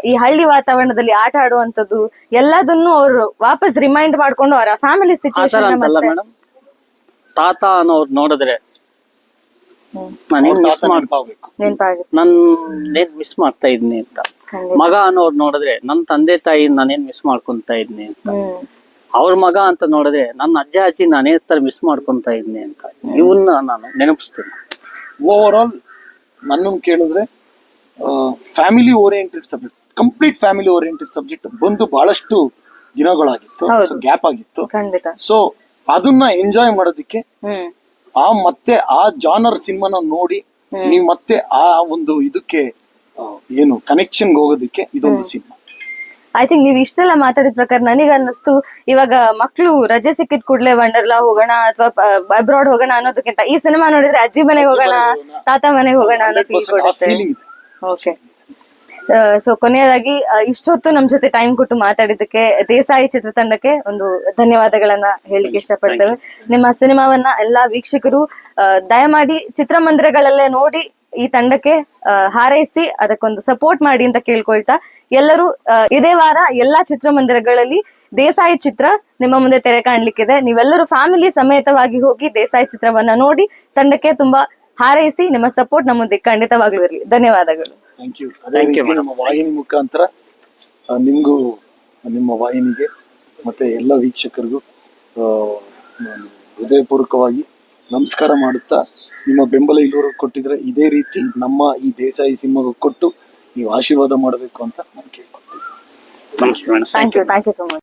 ಈ ಹಳ್ಳಿ ವಾತಾವರಣದಲ್ಲಿ ಆಟ ಆಡುವಂತದ್ದು ಎಲ್ಲದನ್ನು ಅವರು ವಾಪಸ್ ರಿಮೈಂಡ್ ಮಾಡ್ಕೊಂಡು ಅವರ ಫ್ಯಾಮಿಲಿ ಸಿಚುವೇಶನ್ ತಾತ ಅನ್ನೋರು ನೋಡಿದ್ರೆ ನಾನೇನ್ ಮಿಸ್ ಮಾಡ್ತಾ ಇದ್ನಿ ಅಂತ. ಮಗ ಅನ್ನೋರು ನೋಡಿದ್ರೆ ನನ್ ತಂದೆ ತಾಯಿ ನಾನೇನ್ ಮಿಸ್ ಮಾಡ್ಕೊಂತ ಇದ್ನಿ ಅಂತ. ಅವ್ರ ಮಗ ಅಂತ ನೋಡಿದ್ರೆ ನನ್ನ ಅಜ್ಜ ಅಜ್ಜಿ ನಾನೇ ತರ ಮಿಸ್ ಮಾಡ್ಕೊಂತ ಇದ್ನಿ ಅಂತ. ಇವನ್ನ ನಾನು ನೆನಪಿಸ್ತೀನಿ. ಓವರ್ ಆಲ್ ನನ್ನ ಕೇಳಿದ್ರೆ family oriented subject complete family oriented subject ಬಂದು ಬಹಳಷ್ಟು ದಿನಗಳಾಗಿತ್ತು. ಗ್ಯಾಪ್ ಆಗಿತ್ತು. ಖಂಡಿತ. ಸೊ ಅದನ್ನ ಎಂಜಾಯ್ ಮಾಡೋದಕ್ಕೆ ಆ ಮತ್ತೆ ಆ ಜಾನರ್ ಸಿನಿಮಾನ ನೋಡಿ ನೀವು ಮತ್ತೆ ಆ ಒಂದು ಇದಕ್ಕೆ ಏನು ಕನೆಕ್ಷನ್ ಹೋಗೋದಕ್ಕೆ ಇದೊಂದು ಸಿನಿಮಾ. ಐ ಥಿಂಕ್ ನೀವು ಇಷ್ಟೆಲ್ಲ ಮಾತಾಡಿದ ಪ್ರಕಾರ ನನಗೆ ಅನ್ನಿಸ್ತು ಇವಾಗ ಮಕ್ಕಳು ರಜೆ ಸಿಕ್ಕಿದ ಕೂಡಲೇ ವಂಡರ್ಲಾ ಹೋಗೋಣ ಅಥವಾ ಅಬ್ರಾಡ್ ಹೋಗೋಣ ಅನ್ನೋದಕ್ಕಿಂತ ಈ ಸಿನಿಮಾ ನೋಡಿದ್ರೆ ಅಜ್ಜಿ ಮನೆಗೆ ಹೋಗೋಣ ತಾತ ಮನೆಗೆ ಹೋಗೋಣ ಅನ್ನೋ ಫೀಲ್ ಕೊಡುತ್ತೆ. ಓಕೆ ಸೊ ಕೊನೆಯದಾಗಿ ಇಷ್ಟೊತ್ತು ನಮ್ ಜೊತೆ ಟೈಮ್ ಕೊಟ್ಟು ಮಾತಾಡಿದ್ದಕ್ಕೆ ದೇಸಾಯಿ ಚಿತ್ರತಂಡಕ್ಕೆ ಒಂದು ಧನ್ಯವಾದಗಳನ್ನ ಹೇಳಿಕ್ಕೆ ಇಷ್ಟಪಡ್ತೇವೆ. ನಿಮ್ಮ ಸಿನಿಮಾವನ್ನ ಎಲ್ಲಾ ವೀಕ್ಷಕರು ದಯಮಾಡಿ ಚಿತ್ರಮಂದಿರಗಳಲ್ಲೇ ನೋಡಿ ಈ ತಂಡಕ್ಕೆ ಹಾರೈಸಿ ಅದಕ್ಕೊಂದು ಸಪೋರ್ಟ್ ಮಾಡಿ ಅಂತ ಕೇಳ್ಕೊಳ್ತಾ ಎಲ್ಲರೂ ಇದೇ ವಾರ ಎಲ್ಲಾ ಚಿತ್ರಮಂದಿರಗಳಲ್ಲಿ ದೇಸಾಯಿ ಚಿತ್ರ ನಿಮ್ಮ ಮುಂದೆ ತೆರೆ ಕಾಣ್ಲಿಕ್ಕಿದೆ. ನೀವೆಲ್ಲರೂ ಫ್ಯಾಮಿಲಿ ಸಮೇತವಾಗಿ ಹೋಗಿ ದೇಸಾಯಿ ಚಿತ್ರವನ್ನ ನೋಡಿ ತಂಡಕ್ಕೆ ತುಂಬಾ ಹಾರೈಸಿ ನಿಮ್ಮ ಸಪೋರ್ಟ್ ನಮ್ಮೊಂದಿಗೆ ಖಂಡಿತವಾಗ್ಲೂ ಇರಲಿ. ಧನ್ಯವಾದಗಳು. ಥ್ಯಾಂಕ್ ಯು ನಮ್ಮ ವಾಹಿನಿ ಮುಖಾಂತರ ನಿಮಗೂ ನಿಮ್ಮ ವಾಹಿನಿಗೆ ಮತ್ತೆ ಎಲ್ಲ ವೀಕ್ಷಕರಿಗೂ ಹೃದಯಪೂರ್ವಕವಾಗಿ ನಮಸ್ಕಾರ ಮಾಡುತ್ತಾ ನಿಮ್ಮ ಬೆಂಬಲ ಇಲ್ಲಿವರೆಗೂ ಕೊಟ್ಟಿದ್ರೆ ಇದೇ ರೀತಿ ನಮ್ಮ ಈ ದೇಸಾಯಿ ಸಿಂಹ ಕೊಟ್ಟು ನೀವು ಆಶೀರ್ವಾದ ಮಾಡಬೇಕು ಅಂತ ನಾನು ಕೇಳ್ಕೊಳ್ತೀನಿ. ನಮಸ್ತೆ thank you thank you so much